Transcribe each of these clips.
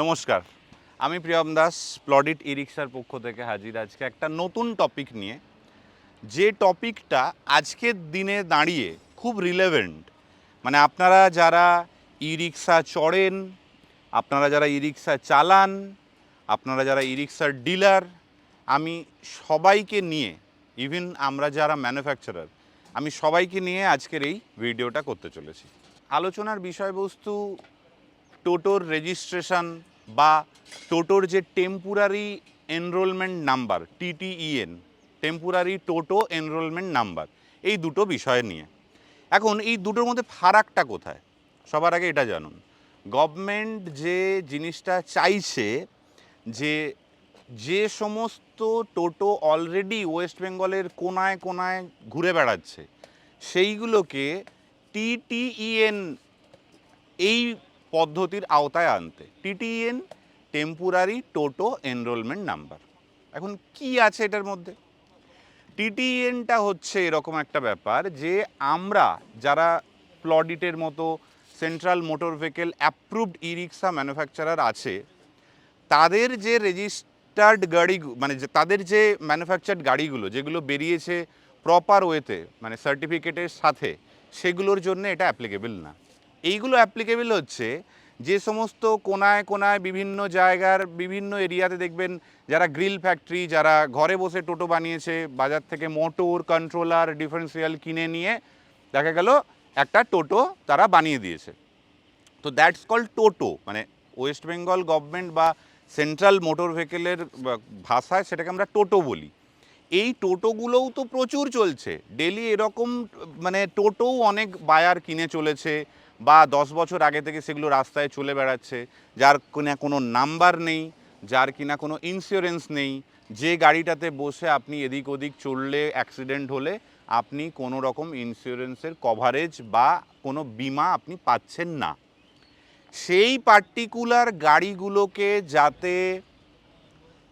নমস্কার। আমি প্রিয়ম দাস প্লডিট ই রিক্সার পক্ষ থেকে হাজির আজকে একটা নতুন টপিক নিয়ে। যে টপিকটা আজকের দিনে দাঁড়িয়ে খুব রিলেভেন্ট মানে আপনারা যারা ই রিক্সা চড়েন, আপনারা যারা ই রিক্সা চালান, আপনারা যারা ই রিক্সার ডিলার আমি সবাইকে নিয়ে ইভেন আমরা যারা ম্যানুফ্যাকচারার আমি সবাইকে নিয়ে আজকের এই ভিডিওটা করতে চলেছি। আলোচনার বিষয়বস্তু টোটোর রেজিস্ট্রেশন বা টোটোর যে temporary enrollment number TTEN temporary toto enrollment number এই দুটো বিষয় নিয়ে। এখন এই দুটোর মধ্যে ফারাকটা কোথায়? সবার আগে এটা জানুন। গভর্নমেন্ট যে জিনিসটা চাইছে যে যে সমস্ত টোটো অলরেডি ওয়েস্ট বেঙ্গলের কোনায় কোনায় ঘুরে বেড়াচ্ছে, সেইগুলোকে টিটিইএন এই পদ্ধতির আওতায় আনতে। TTN temporary toto enrollment number এখন কি আছে এটার মধ্যে? টিটিএনটা হচ্ছে এরকম একটা ব্যাপার যে আমরা যারা প্লডিটের মতো central motor vehicle approved e rickshaw manufacturer আছে, তাদের যে রেজিস্টার্ড গাড়ি মানে তাদের যে ম্যানুফ্যাকচার্ড গাড়িগুলো যেগুলো বেরিয়েছে প্রপার ওয়েতে মানে সার্টিফিকেটের সাথে, সেগুলোর জন্য এটা অ্যাপ্লিকেবল না। এইগুলো অ্যাপ্লিকেবল হচ্ছে। যে সমস্ত কোনায় কোনায় বিভিন্ন জায়গার বিভিন্ন এরিয়াতে দেখবেন যারা গ্রিল ফ্যাক্টরি যারা ঘরে বসে টোটো বানিয়েছে, বাজার থেকে মোটর কন্ট্রোলার ডিফারেন্সিয়াল কিনে নিয়ে দেখা গেল একটা টোটো তারা বানিয়ে দিয়েছে। তো দ্যাটস কল টোটো মানে ওয়েস্ট বেঙ্গল গভর্নমেন্ট বা সেন্ট্রাল মোটর ভেহিকেলের ভাষায় সেটাকে আমরা টোটো বলি। এই টোটোগুলোও তো প্রচুর চলছে। ডেলি এরকম মানে টোটোও অনেক বায়ার কিনে চলেছে। বা দশ বছর আগে থেকে সেগুলো রাস্তায় চলে বেড়াচ্ছে, যার কিনা কোনো নাম্বার নেই, যার কিনা কোনো ইন্স্যুরেন্স নেই, যে গাড়িটাতে বসে আপনি এদিক ওদিক চললে অ্যাক্সিডেন্ট হলে আপনি কোনো রকম ইন্স্যুরেন্সের কভারেজ বা কোনো বিমা আপনি পাচ্ছেন না। সেই পার্টিকুলার গাড়িগুলোকে যাতে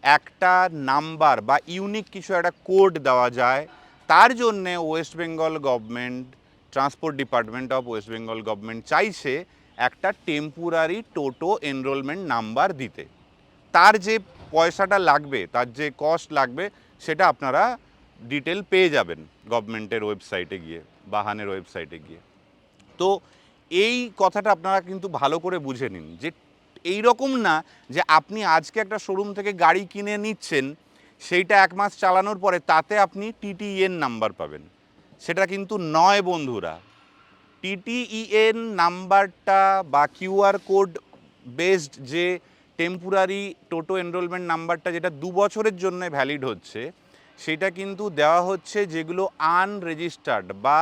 একটা নাম্বার বা ইউনিক কিছু একটা কোড দেওয়া যায়, তার জন্যে West Bengal government transport department of West Bengal government চাইছে একটা টেম্পোরারি টোটো এনরোলমেন্ট নাম্বার দিতে। তার যে পয়সাটা লাগবে, তার যে কস্ট লাগবে, সেটা আপনারা ডিটেল পেয়ে যাবেন গভর্নমেন্টের ওয়েবসাইটে গিয়ে, বাহানের ওয়েবসাইটে গিয়ে। তো এই কথাটা আপনারা কিন্তু ভালো করে বুঝে নিন যে এই রকম না যে আপনি আজকে একটা শোরুম থেকে গাড়ি কিনে নিচ্ছেন, সেইটা এক মাস চালানোর পরে তাতে আপনি টিটিএন নাম্বার পাবেন। সেটা কিন্তু নয় বন্ধুরা। টিটিইএন নাম্বারটা বা কিউআর কোড বেসড যে টেম্পোরারি টোটো এনরোলমেন্ট নাম্বারটা যেটা দু বছরের জন্য ভ্যালিড হচ্ছে, সেটা কিন্তু দেওয়া হচ্ছে যেগুলো আনরেজিস্টার্ড বা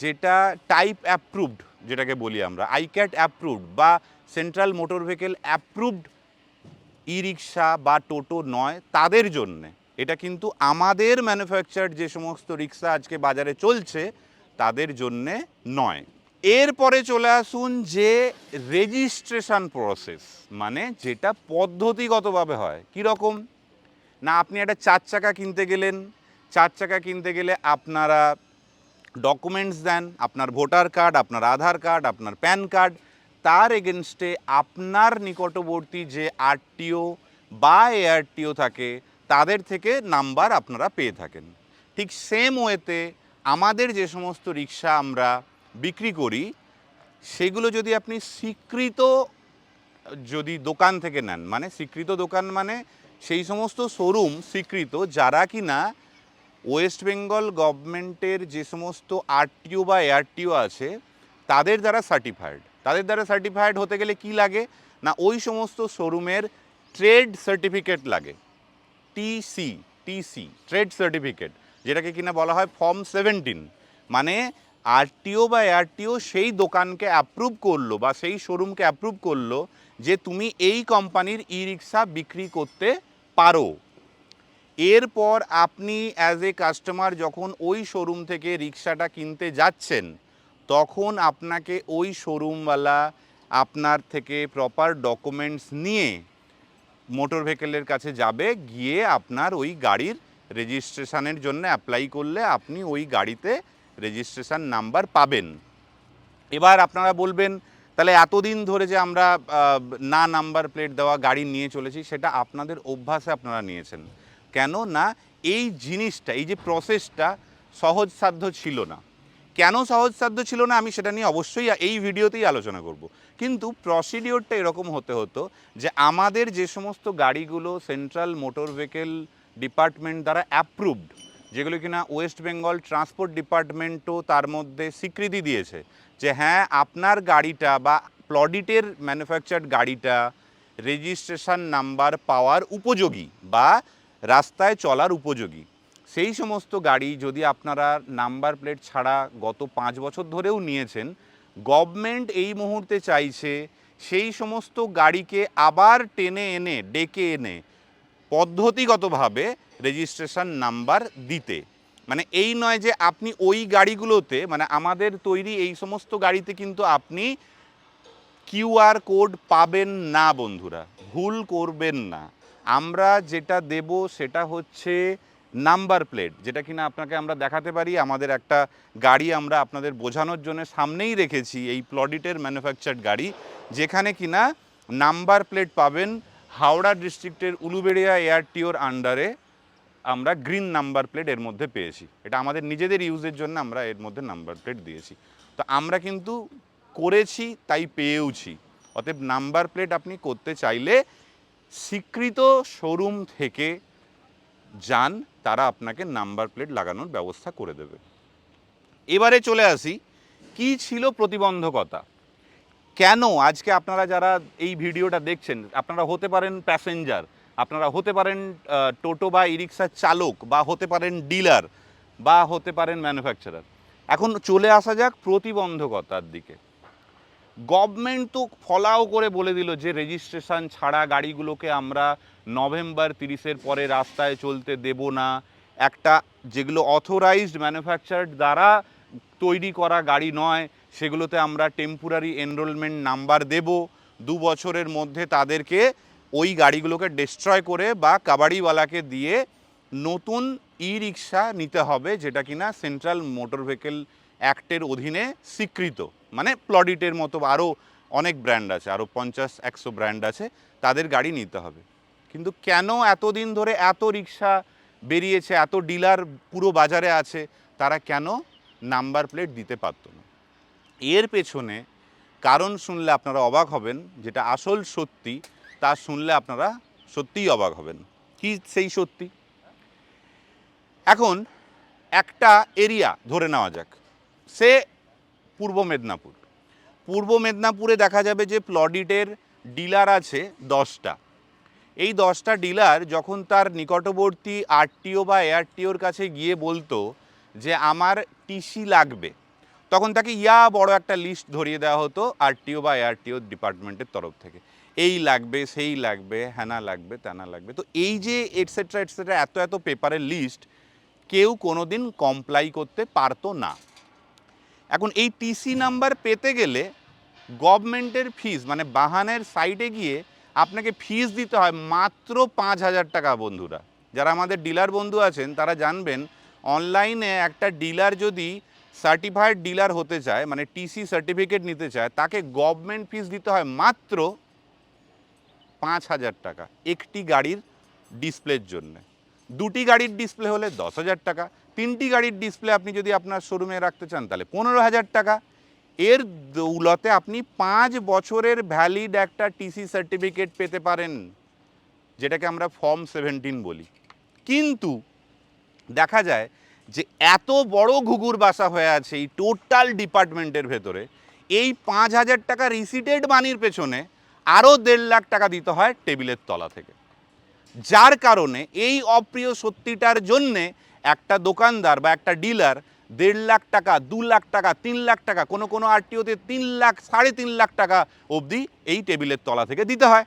যেটা টাইপ অ্যাপ্রুভড যেটাকে বলি আমরা আইক্যাট অ্যাপ্রুভড বা central motor vehicle approved e rickshaw বা টোটো নয়, তাদের জন্যে। এটা কিন্তু আমাদের ম্যানুফ্যাকচার্ড যে সমস্ত রিক্সা আজকে বাজারে চলছে, তাদের জন্যে নয়। এরপরে চলে আসুন যে রেজিস্ট্রেশন প্রসেস মানে যেটা পদ্ধতিগতভাবে হয়। কীরকম? না, আপনি একটা চার চাকা কিনতে গেলেন, চার চাকা কিনতে গেলে আপনারা ডকুমেন্টস দেন, আপনার ভোটার কার্ড আপনার আধার কার্ড আপনার প্যান কার্ড তার এগেনস্টে আপনার নিকটবর্তী যে আরটিও বা এআরটিও থাকে তাদের থেকে নাম্বার আপনারা পেয়ে থাকেন। ঠিক সেম ওয়েতে আমাদের যে সমস্ত রিক্সা আমরা বিক্রি করি, সেগুলো যদি আপনি স্বীকৃত যদি দোকান থেকে নেন মানে স্বীকৃত দোকান মানে সেই সমস্ত শোরুম স্বীকৃত, যারা কি না ওয়েস্ট বেঙ্গল গভর্নমেন্টের যে সমস্ত আরটিও বা এআরটিও আছে, তাদের দ্বারা সার্টিফাইড তাদের দ্বারা সার্টিফাইড হতে গেলে কি লাগে? না ওই সমস্ত শোরুমের ট্রেড সার্টিফিকেট লাগে। টিসি টিসি ট্রেড সার্টিফিকেট যেটাকে কিনা বলা হয় ফর্ম সেভেন্টিন মানে আরটিও বা এআরটিও সেই দোকানকে অ্যাপ্রুভ করল বা সেই শোরুমকে অ্যাপ্রুভ করল যে তুমি এই কোম্পানির ই রিক্সা বিক্রি করতে পারো। এরপর আপনি অ্যাজ এ কাস্টমার যখন ওই শোরুম থেকে রিক্সাটা কিনতে যাচ্ছেন, তখন আপনাকে ওই শোরুমওয়ালা আপনার থেকে প্রপার ডকুমেন্টস নিয়ে মোটর ভেহিকেলের কাছে যাবে, গিয়ে আপনার ওই গাড়ির রেজিস্ট্রেশনের জন্য অ্যাপ্লাই করলে আপনি ওই গাড়িতে রেজিস্ট্রেশন নাম্বার পাবেন। এবার আপনারা বলবেন, তাহলে এতদিন ধরে যে আমরা না নাম্বার প্লেট দেওয়া গাড়ি নিয়ে চলেছি, সেটা আপনাদের অভ্যাসে আপনারা নিয়েছেন। কেন না এই জিনিসটা, এই যে প্রসেসটা সহজসাধ্য ছিল না। কেন সহজসাধ্য ছিল না? আমি সেটা নিয়ে অবশ্যই এই ভিডিওতেই আলোচনা করব। কিন্তু প্রসিডিওরটা এরকম হতে হতো যে আমাদের যে সমস্ত গাড়িগুলো সেন্ট্রাল মোটর ভেহিকেল ডিপার্টমেন্ট দ্বারা অ্যাপ্রুভড যেগুলো কিনা ওয়েস্ট বেঙ্গল ট্রান্সপোর্ট ডিপার্টমেন্টও তার মধ্যে স্বীকৃতি দিয়েছে যে হ্যাঁ আপনার গাড়িটা বা প্লডিটের ম্যানুফ্যাকচার্ড গাড়িটা রেজিস্ট্রেশন নাম্বার পাওয়ার উপযোগী বা রাস্তায় চলার উপযোগী। সেই সমস্ত গাড়ি যদি আপনারা নাম্বার প্লেট ছাড়া গত পাঁচ বছর ধরেও নিয়েছেন গভর্নমেন্ট এই মুহূর্তে চাইছে সেই সমস্ত গাড়িকে আবার টেনে এনে, ডেকে এনে পদ্ধতিগতভাবে রেজিস্ট্রেশন নাম্বার দিতে। মানে এই নয় যে আপনি ওই গাড়িগুলোতে মানে আমাদের তৈরি এই সমস্ত গাড়িতে কিন্তু আপনি কিউআর কোড পাবেন না বন্ধুরা। ভুল করবেন না। আমরা যেটা দেব সেটা হচ্ছে নাম্বার প্লেট, যেটা কিনা আপনাকে আমরা দেখাতে পারি। আমাদের একটা গাড়ি আমরা আপনাদের বোঝানোর জন্য সামনেই রেখেছি, এই প্লডিটের ম্যানুফ্যাকচার্ড গাড়ি, যেখানে কিনা নাম্বার প্লেট পাবেন হাওড়া ডিস্ট্রিক্টের উলুবেড়িয়া এয়ারটিওর আন্ডারে আমরা গ্রিন নাম্বার প্লেট এর মধ্যে পেয়েছি। এটা আমাদের নিজেদের ইউজের জন্য আমরা এর মধ্যে নাম্বার প্লেট দিয়েছি। তো আমরা কিন্তু করেছি, তাই পেয়েওছি। অতএব নাম্বার প্লেট আপনি করতে চাইলে স্বীকৃত শোরুম থেকে যান তারা আপনাকে নাম্বার প্লেট লাগানোর ব্যবস্থা করে দেবে। এবারে চলে আসি, কি ছিল প্রতিবন্ধকতা? কেন আজকে আপনারা যারা এই ভিডিওটা দেখছেন, আপনারা হতে পারেন প্যাসেঞ্জার, আপনারা হতে পারেন টোটো বা ই রিক্সার চালক বা হতে পারেন ডিলার বা হতে পারেন ম্যানুফ্যাকচারার। এখন চলে আসা যাক প্রতিবন্ধকতার দিকে। গভর্নমেন্ট তো ফলাও করে বলে দিল যে রেজিস্ট্রেশন ছাড়া গাড়িগুলোকে আমরা নভেম্বর তিরিশের পরে রাস্তায় চলতে দেব না। একটা যেগুলো অথরাইজড ম্যানুফ্যাকচার দ্বারা তৈরি করা গাড়ি নয়, সেগুলোতে আমরা টেম্পোরারি এনরোলমেন্ট নাম্বার দেব। দু বছরের মধ্যে তাদেরকে ওই গাড়িগুলোকে ডিস্ট্রয় করে বা কাবাডিওয়ালাকে দিয়ে নতুন ই রিক্সা নিতে হবে, যেটা কিনা সেন্ট্রাল মোটর ভেহিকেল অ্যাক্টের অধীনে স্বীকৃত। মানে প্লডিটের মতো আরও অনেক ব্র্যান্ড আছে আরও পঞ্চাশ, একশো ব্র্যান্ড আছে, তাদের গাড়ি নিতে হবে। কিন্তু কেন এতদিন ধরে এত রিক্সা বেরিয়েছে, এত ডিলার পুরো বাজারে আছে, তারা কেন নাম্বার প্লেট দিতে পারতো না? এর পেছনে কারণ শুনলে আপনারা অবাক হবেন, যেটা আসল সত্যি, তা শুনলে আপনারা সত্যিই অবাক হবেন। কি সেই সত্যি? এখন একটা এরিয়া ধরে নেওয়া যাক। সে পূর্ব মেদিনীপুর। পূর্ব মেদিনীপুরে দেখা যাবে যে প্লডিটের ডিলার আছে দশটা। এই দশটা ডিলার যখন তার নিকটবর্তী আরটিও বা এআরটিওর কাছে গিয়ে বলতো যে, আমার টিসি লাগবে। তখন তাকে ইয়া বড় একটা লিস্ট ধরিয়ে দেওয়া হতো আরটিও বা এআরটিও ডিপার্টমেন্টের তরফ থেকে। এই লাগবে, সেই লাগবে হ্যানা লাগবে, তেনা লাগবে। তো এই যে এটসেট্রা এটসেট্রা এত এত পেপারের লিস্ট কেউ কোনোদিন কমপ্লাই করতে পারতো না। এখন এই টিসি নাম্বার পেতে গেলে গভর্নমেন্টের ফিস মানে বাহানের সাইডে গিয়ে আপনাকে ফিস দিতে হয় মাত্র পাঁচ হাজার টাকা বন্ধুরা। যারা আমাদের ডিলার বন্ধু আছেন, তারা জানবেন অনলাইনে একটা ডিলার যদি সার্টিফাইড ডিলার হতে চায় মানে টিসি সার্টিফিকেট নিতে চায়, তাকে গভর্নমেন্ট ফিস দিতে হয় মাত্র পাঁচ হাজার টাকা, একটি গাড়ির ডিসপ্লের জন্য। দুটি গাড়ির ডিসপ্লে হলে দশ হাজার টাকা তিনটি গাড়ির ডিসপ্লে আপনি যদি আপনার শোরুমে রাখতে চান, তাহলে পনেরো হাজার টাকা। এর দৌলতে আপনি পাঁচ বছরের ভ্যালিড একটা টিসি সার্টিফিকেট পেতে পারেন, যেটাকে আমরা ফর্ম সেভেন্টিন বলি। কিন্তু দেখা যায় যে এত বড় ঘুঘুর বাসা হয়ে আছে এই টোটাল ডিপার্টমেন্টের ভেতরে, এই পাঁচ হাজার টাকা রিসিটেড মানির পেছনে আরও দেড় লাখ টাকা দিতে হয় টেবিলের তলা থেকে। যার কারণে এই অপ্রিয় সত্যিটার জন্যে একটা দোকানদার বা একটা ডিলার দেড় লাখ টাকা, দু লাখ টাকা, তিন লাখ টাকা, কোনো কোনো আরটিওতে তিন লাখ, সাড়ে তিন লাখ টাকা অবধি এই টেবিলের তলা থেকে দিতে হয়।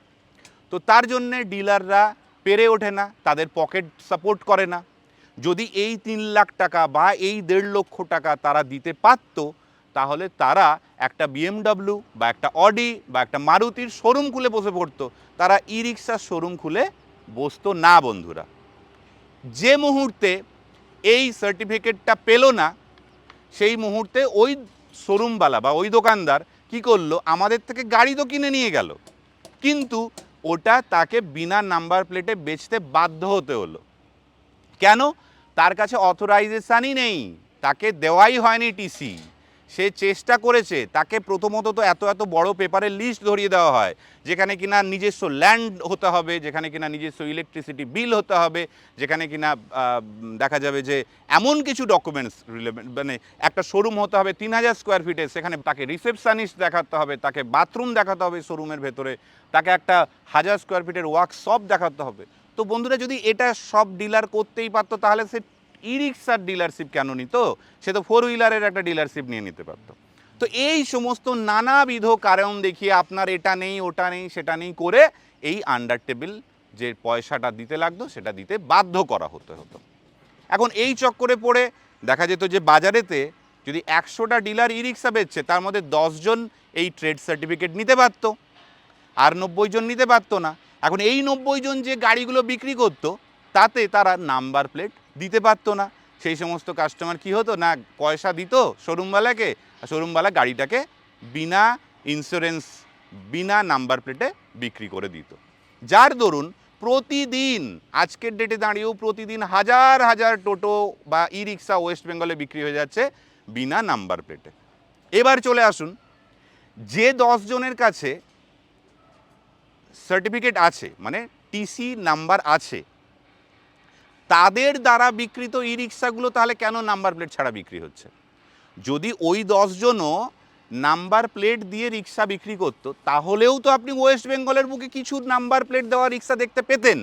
তো তার জন্যে ডিলাররা পেরে ওঠে না, তাদের পকেট সাপোর্ট করে না। যদি এই তিন লাখ টাকা বা এই দেড় লক্ষ টাকা তারা দিতে পারতো, তাহলে তারা একটা বিএমডাব্লিউ বা একটা অডি বা একটা মারুতির শোরুম খুলে বসে পড়তো। তারা ই রিক্সার শোরুম খুলে বসতো না বন্ধুরা। যে মুহূর্তে এই সার্টিফিকেটটা পেল না, সেই মুহূর্তে ওই শোরুমওয়ালা বা ওই দোকানদার কি করল, আমাদের থেকে গাড়ি তো কিনে নিয়ে গেল। কিন্তু ওটা তাকে বিনা নাম্বার প্লেটে বেচতে বাধ্য হতে হলো। কেন? তার কাছে অথরাইজেশানই নেই, তাকে দেওয়াই হয়নি টিসি সে চেষ্টা করেছে, তাকে প্রথমত তো এত এত বড় পেপারের লিস্ট ধরিয়ে দেওয়া হয়, যেখানে কিনা নিজস্ব ল্যান্ড হতে হবে, যেখানে কিনা নিজস্ব ইলেকট্রিসিটি বিল হতে হবে, যেখানে কিনা দেখা যাবে যে এমন কিছু ডকুমেন্টস রিলেভেন্ট মানে একটা শোরুম হতে হবে তিন হাজার স্কোয়ার ফিটে সেখানে তাকে রিসেপশানিস্ট দেখাতে হবে, তাকে বাথরুম দেখাতে হবে শোরুমের ভেতরে, তাকে একটা হাজার স্কোয়ার ফিটের ওয়ার্কশপ দেখাতে হবে। তো বন্ধুরা, যদি এটা সব ডিলার করতেই পারতো, তাহলে সে ই রিক্সার ডিলারশিপ কেন নিত? সে তো ফোর হুইলারের একটা ডিলারশিপ নিয়ে নিতে পারতো। তো এই সমস্ত নানাবিধ কারণ দেখিয়ে আপনার এটা নেই, ওটা নেই, সেটা নেই করে এই আন্ডার টেবিল যে পয়সাটা দিতে লাগতো, সেটা দিতে বাধ্য করা হতে হতো। এখন এই চক্করে পড়ে দেখা যেত যে বাজারেতে যদি একশোটা ডিলার ই রিক্সা বেচছে, তার মধ্যে দশজন এই ট্রেড সার্টিফিকেট নিতে পারতো। আর নব্বই জন নিতে পারতো না। এখন এই নব্বই জন যে গাড়িগুলো বিক্রি করতো, তাতে তারা নাম্বার প্লেট দিতে পারতো না। সেই সমস্ত কাস্টমার কি হতো? না, পয়সা দিত শোরুমওয়ালাকে, আর শোরুমওয়ালা গাড়িটাকে বিনা ইন্স্যুরেন্স বিনা নাম্বার প্লেটে বিক্রি করে দিত। যার দরুন প্রতিদিন, আজকের ডেটে দাঁড়িয়েও প্রতিদিন হাজার হাজার টোটো বা ই রিক্সা ওয়েস্ট বেঙ্গলে বিক্রি হয়ে যাচ্ছে বিনা নাম্বার প্লেটে এবার চলে আসুন, যে জনের কাছে সার্টিফিকেট আছে মানে টিসি নাম্বার আছে তাদের দ্বারা বিক্রিত ই রিক্সাগুলো তাহলে কেন নাম্বার প্লেট ছাড়া বিক্রি হচ্ছে? যদি ওই দশজনও নাম্বার প্লেট দিয়ে রিক্সা বিক্রি করতো, তাহলেও তো আপনি ওয়েস্ট বেঙ্গলের বুকে কিছু নাম্বার প্লেট দেওয়া রিক্সা দেখতে পেতেন।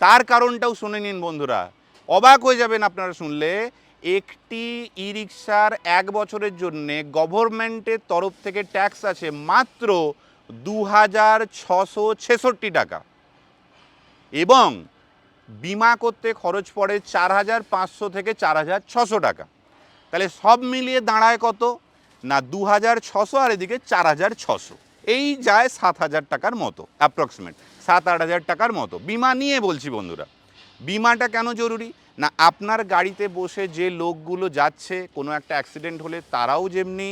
তার কারণটাও শুনে নিন বন্ধুরা। অবাক হয়ে যাবেন আপনারা শুনলে, একটি ই রিক্সার এক বছরের জন্যে গভর্নমেন্টের তরফ থেকে ট্যাক্স আছে মাত্র দু হাজার ছশো ছেষট্টি টাকা। এবং বিমা করতে খরচ পড়ে চার হাজার পাঁচশো থেকে চার হাজার ছশো টাকা। তাহলে সব মিলিয়ে দাঁড়ায় কত? না, দু হাজার ছশো আর এদিকে চার হাজার ছশো। এই যায় সাত হাজার টাকার মতো অ্যাপ্রক্সিমেট সাত, আট হাজার টাকার মতো। বিমা নিয়ে বলছি বন্ধুরা, বিমাটা কেন জরুরি? না, আপনার গাড়িতে বসে যে লোকগুলো যাচ্ছে, কোনো একটা অ্যাক্সিডেন্ট হলে তারাও যেমনি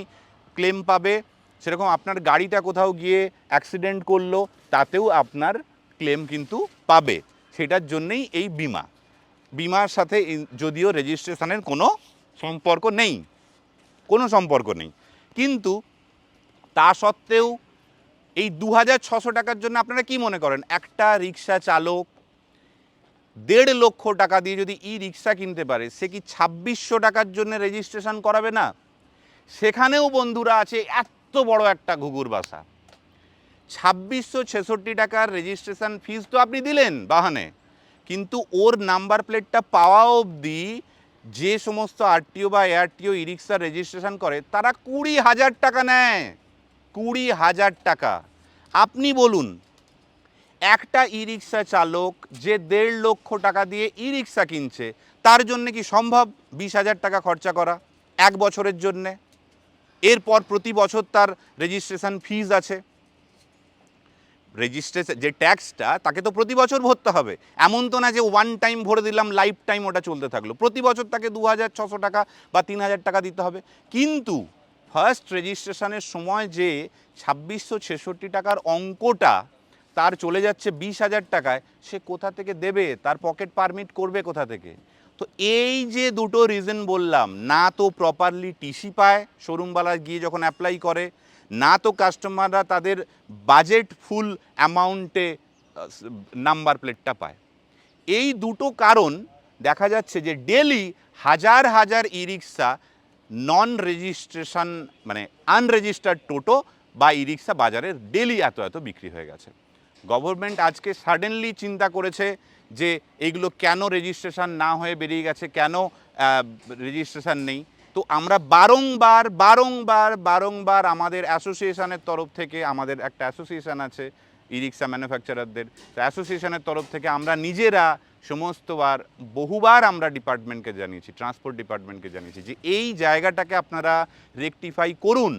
ক্লেম পাবে। সেরকম আপনার গাড়িটা কোথাও গিয়ে অ্যাক্সিডেন্ট করল, তাতেও আপনার ক্লেম কিন্তু পাবে। সেটার জন্যেই এই বিমা। বিমার সাথে যদিও রেজিস্ট্রেশনের কোনো সম্পর্ক নেই। কোনো সম্পর্ক নেই। কিন্তু তা সত্ত্বেও এই দু হাজার ছশো টাকার জন্য আপনারা কি মনে করেন? একটা রিক্সা চালক দেড় লক্ষ টাকা দিয়ে যদি ই রিক্সা কিনতে পারে, সে কি ছাব্বিশশো টাকার জন্য রেজিস্ট্রেশন করাবে না? সেখানেও বন্ধুরা আছে এত বড় একটা ঘুঘুর বাসা। ছাব্বিশশো ছেষট্টি টাকার রেজিস্ট্রেশন ফিস তো আপনি দিলেন বাহানে। কিন্তু ওর নাম্বার প্লেটটা পাওয়া অবধি যে সমস্ত আরটিও বা এআরটিও ই রিক্সার রেজিস্ট্রেশন করে, তারা কুড়ি হাজার টাকা নেয়। কুড়ি হাজার টাকা। আপনি বলুন, একটা ই রিক্সা চালক যে দেড় লক্ষ টাকা দিয়ে ই রিক্সা কিনছে, তার জন্য কি সম্ভব বিশ হাজার টাকা খরচা করা এক বছরের জন্যে? এরপর প্রতি বছর তার রেজিস্ট্রেশন ফিজ আছে। রেজিস্ট্রেশন যে ট্যাক্সটা তাকে তো প্রতি বছর ভরতে হবে। এমন তো না যে ওয়ান টাইম ভরে দিলাম লাইফ টাইম ওটা চলতে থাকল। প্রতি বছর তাকে দু হাজার ছশো টাকা বা তিন হাজার টাকা দিতে হবে। কিন্তু ফার্স্ট রেজিস্ট্রেশনের সময় যে ছাব্বিশশো ছেষট্টি টাকার অঙ্কটা তার চলে যাচ্ছে বিশ হাজার টাকায়, সে কোথা থেকে দেবে? তার পকেট পারমিট করবে কোথা থেকে? তো এই যে দুটো রিজন বললাম, না তো প্রপারলি টিসি পায় শোরুমওয়ালা গিয়ে যখন অ্যাপ্লাই করে না তো কাস্টমাররা তাদের বাজেট ফুল অ্যামাউন্টে নাম্বার প্লেটটা পায়। এই দুটো কারণ দেখা যাচ্ছে যে ডেলি হাজার হাজার ই রিক্সা নন রেজিস্ট্রেশন মানে আনরেজিস্টার্ড টোটো বা ই রিক্সা বাজারে ডেলি এত এত বিক্রি হয়ে গেছে। গভর্নমেন্ট আজকে সাডেনলি চিন্তা করেছে যে এগুলো কেন রেজিস্ট্রেশন না হয়ে বেরিয়ে গেছে, কেন রেজিস্ট্রেশন নেই। তো আমরা বারংবার বারংবার বারংবার আমাদের অ্যাসোসিয়েশনের তরফ থেকে আমাদের একটা অ্যাসোসিয়েশন আছে ই রিক্সা ম্যানুফ্যাকচারারদের। তো অ্যাসোসিয়েশনের তরফ থেকে আমরা নিজেরা সমস্তবার, বহুবার আমরা ডিপার্টমেন্টকে জানিয়েছি, ট্রান্সপোর্ট ডিপার্টমেন্টকে জানিয়েছি যে এই জায়গাটাকে আপনারা রেকটিফাই করুন।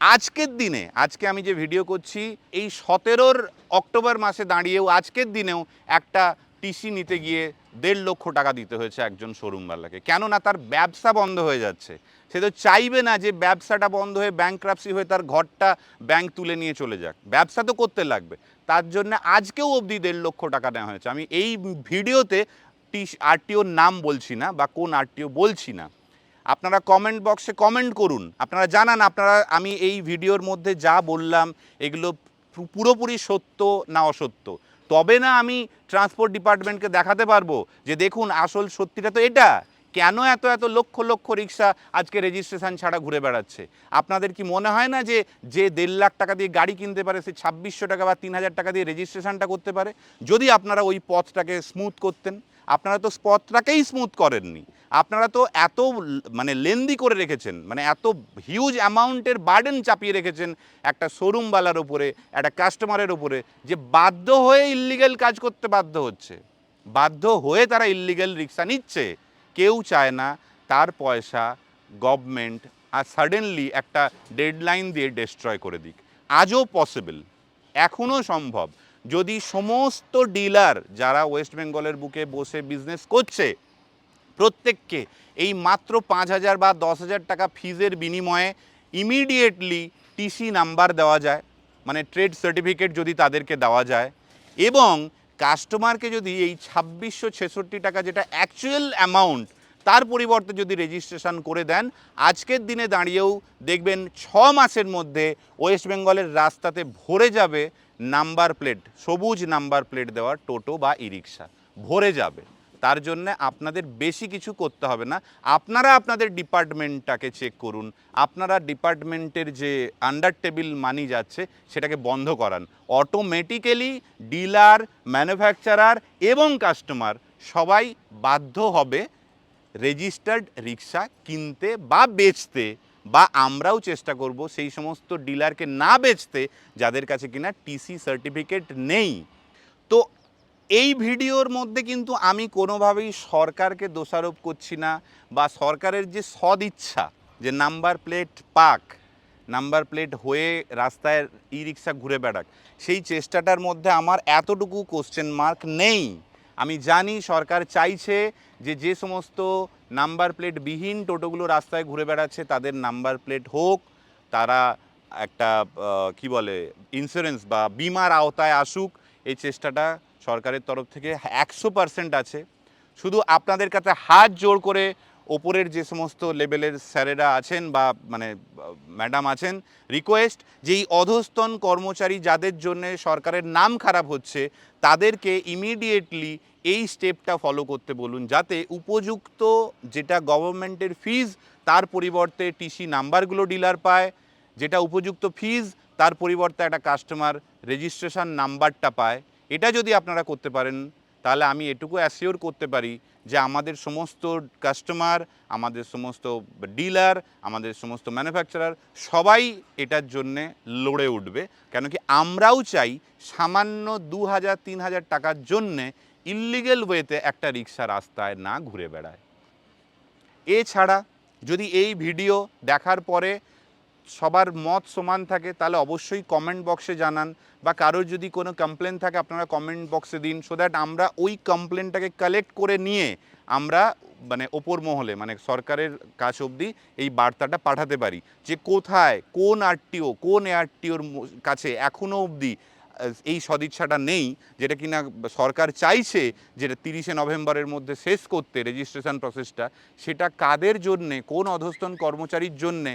আজকের দিনে, আজকে আমি যে ভিডিও করছি, এই সতেরোর অক্টোবর মাসে দাঁড়িয়েও আজকের দিনেও একটা টিসি নিতে গিয়ে দেড় লক্ষ টাকা দিতে হয়েছে একজন শোরুমওয়ালাকে কেননা তার ব্যবসা বন্ধ হয়ে যাচ্ছে। সে তো চাইবে না যে ব্যবসাটা বন্ধ হয়ে ব্যাংক্রাপসি হয়ে তার ঘরটা ব্যাংক তুলে নিয়ে চলে যাক। ব্যবসা তো করতে লাগবে। তার জন্য আজকেও অবধি দেড় লক্ষ টাকা নেওয়া হয়েছে। আমি এই ভিডিওতে টি আরটিওর নাম বলছি না বা কোন আরটিও বলছি না। আপনারা কমেন্ট বক্সে কমেন্ট করুন। আপনারা জানান, আপনারা আমি এই ভিডিওর মধ্যে যা বললাম, এগুলো পুরোপুরি সত্য না অসত্য? তবে না আমি ট্রান্সপোর্ট ডিপার্টমেন্টকে দেখাতে পারব যে দেখুন, আসল সত্যিটা তো এটা। কেন এত এত লক্ষ লক্ষ রিক্সা আজকে রেজিস্ট্রেশন ছাড়া ঘুরে বেড়াচ্ছে? আপনাদের কি মনে হয় না যে যে দেড় লাখ টাকা দিয়ে গাড়ি কিনতে পারে, সে ছাব্বিশশো টাকা বা তিন হাজার টাকা দিয়ে রেজিস্ট্রেশনটা করতে পারে? যদি আপনারা ওই পথটাকে স্মুথ করতেন। আপনারা তো স্পটটাকেই স্মুথ করেননি। আপনারা তো এত মানে লেন্দি করে রেখেছেন মানে এত হিউজ অ্যামাউন্টের বার্ডেন চাপিয়ে রেখেছেন একটা শোরুমওয়ালার ওপরে একটা কাস্টমারের ওপরে যে বাধ্য হয়ে ইল্লিগেল কাজ করতে বাধ্য হচ্ছে। বাধ্য হয়ে তারা ইল্লিগেল রিক্সা নিচ্ছে। কেউ চায় না তার পয়সা গভর্নমেন্ট আর সাডেনলি একটা ডেডলাইন দিয়ে ডেস্ট্রয় করে দিক। আজও পসিবল এখনও সম্ভব। যদি সমস্ত ডিলার যারা ওয়েস্ট বেঙ্গলের বুকে বসে বিজনেস করছে, প্রত্যেককে এই মাত্র পাঁচ হাজার বা দশ হাজার টাকা ফিজের বিনিময়ে ইমিডিয়েটলি টিসি নাম্বার দেওয়া যায় মানে ট্রেড সার্টিফিকেট যদি তাদেরকে দেওয়া যায় এবং কাস্টমারকে যদি এই ছাব্বিশশো ছেষট্টি টাকা যেটা অ্যাকচুয়াল অ্যামাউন্ট তার পরিবর্তে যদি রেজিস্ট্রেশন করে দেন, আজকের দিনে দাঁড়িয়েও দেখবেন ছ মাসের মধ্যে ওয়েস্ট বেঙ্গলের রাস্তাতে ভরে যাবে নাম্বার প্লেট সবুজ নাম্বার প্লেট দেওয়া টোটো বা ই রিক্সা ভরে যাবে। তার জন্য আপনাদের বেশি কিছু করতে হবে না। আপনারা আপনাদের ডিপার্টমেন্টটাকে চেক করুন। আপনারা ডিপার্টমেন্টের যে আন্ডার টেবিল মানি যাচ্ছে, সেটাকে বন্ধ করান। অটোমেটিক্যালি ডিলার ম্যানুফ্যাকচারার এবং কাস্টমার সবাই বাধ্য হবে রেজিস্টার্ড রিক্সা কিনতে বা বেচতে বা আমরাও চেষ্টা করব সেই সমস্ত ডিলারকে না বেচতে যাদের কাছে কিনা টিসি সার্টিফিকেট নেই। তো এই ভিডিওর মধ্যে কিন্তু আমি কোনোভাবেই সরকারকে দোষারোপ করছি না বা সরকারের যে সদিচ্ছা, যে নাম্বার প্লেট পাক, নাম্বার প্লেট হয়ে রাস্তায় ই রিক্সা ঘুরে বেড়াক, সেই চেষ্টাটার মধ্যে আমার এতটুকু কোশ্চেন মার্ক নেই। আমি জানি সরকার চাইছে যে যে সমস্ত নাম্বার প্লেটবিহীন টোটোগুলো রাস্তায় ঘুরে বেড়াচ্ছে, তাদের নাম্বার প্লেট হোক, তারা একটা কি বলে ইন্স্যুরেন্স বা বিমার আওতায় আসুক, এই চেষ্টাটা সরকারের তরফ থেকে একশো পার্সেন্ট আছে। শুধু আপনাদের কাছে হাত জোর করে ওপরের যে সমস্ত লেভেলের স্যারেরা আছেন বা মানে ম্যাডাম আছেন রিকোয়েস্ট যে এই অধস্তন কর্মচারী যাদের জন্য সরকারের নাম খারাপ হচ্ছে, তাদেরকে ইমিডিয়েটলি এই স্টেপটা ফলো করতে বলুন, যাতে উপযুক্ত যেটা গভর্নমেন্টের ফিজ তার পরিবর্তে টিসি নাম্বারগুলো ডিলার পায়, যেটা উপযুক্ত ফিজ তার পরিবর্তে একটা কাস্টমার রেজিস্ট্রেশন নাম্বারটা পায়। এটা যদি আপনারা করতে পারেন, তাহলে আমি এটুকু অ্যাসিওর করতে পারি যে আমাদের সমস্ত কাস্টমার আমাদের সমস্ত ডিলার আমাদের সমস্ত ম্যানুফ্যাকচারার সবাই এটার জন্যে লড়ে উঠবে। কেন কি আমরাও চাই সামান্য দু হাজার তিন হাজার টাকার জন্যে ইল্লিগেল ওয়েতে একটা রিক্সা রাস্তায় না ঘুরে বেড়ায়। এছাড়া যদি এই ভিডিও দেখার পরে সবার মত সমান থাকে, তাহলে অবশ্যই কমেন্ট বক্সে জানান বা কারোর যদি কোনো কমপ্লেন থাকে, আপনারা কমেন্ট বক্সে দিন সো দ্যাট আমরা ওই কমপ্লেনটাকে কালেক্ট করে নিয়ে আমরা মানে ওপর মহলে মানে সরকারের কাছ অবধি এই বার্তাটা পাঠাতে পারি যে কোথায়, কোন আরটিও কোন এআরটিওর কাছে এখনও অবধি এই সদিচ্ছাটা নেই, যেটা কিনা সরকার চাইছে যেটা তিরিশে নভেম্বরের মধ্যে শেষ করতে রেজিস্ট্রেশন প্রসেসটা সেটা কাদের জন্যে, কোন অধস্তন কর্মচারীর জন্যে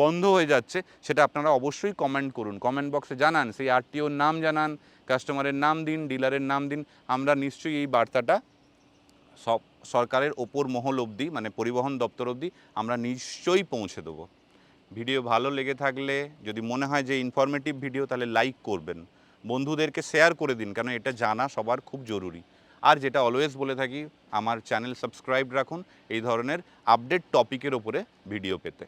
বন্ধ হয়ে যাচ্ছে, সেটা আপনারা অবশ্যই কমেন্ট করুন। কমেন্ট বক্সে জানান, সেই আরটিওর নাম জানান কাস্টমারের নাম দিন ডিলারের নাম দিন, আমরা নিশ্চয়ই এই বার্তাটা সব, সরকারের ওপর মহল অবধি মানে পরিবহন দপ্তর অবধি, আমরা নিশ্চয়ই পৌঁছে দেবো। ভিডিও ভালো লেগে থাকলে, যদি মনে হয় যে ইনফরমেটিভ ভিডিও তাহলে লাইক করবেন। বন্ধুদেরকে শেয়ার করে দিন, কেন এটা জানা সবার খুব জরুরি। আর যেটা অলওয়েজ বলে থাকি, আমার চ্যানেল সাবস্ক্রাইব রাখুন এই ধরনের আপডেট টপিকের ওপরে ভিডিও পেতে।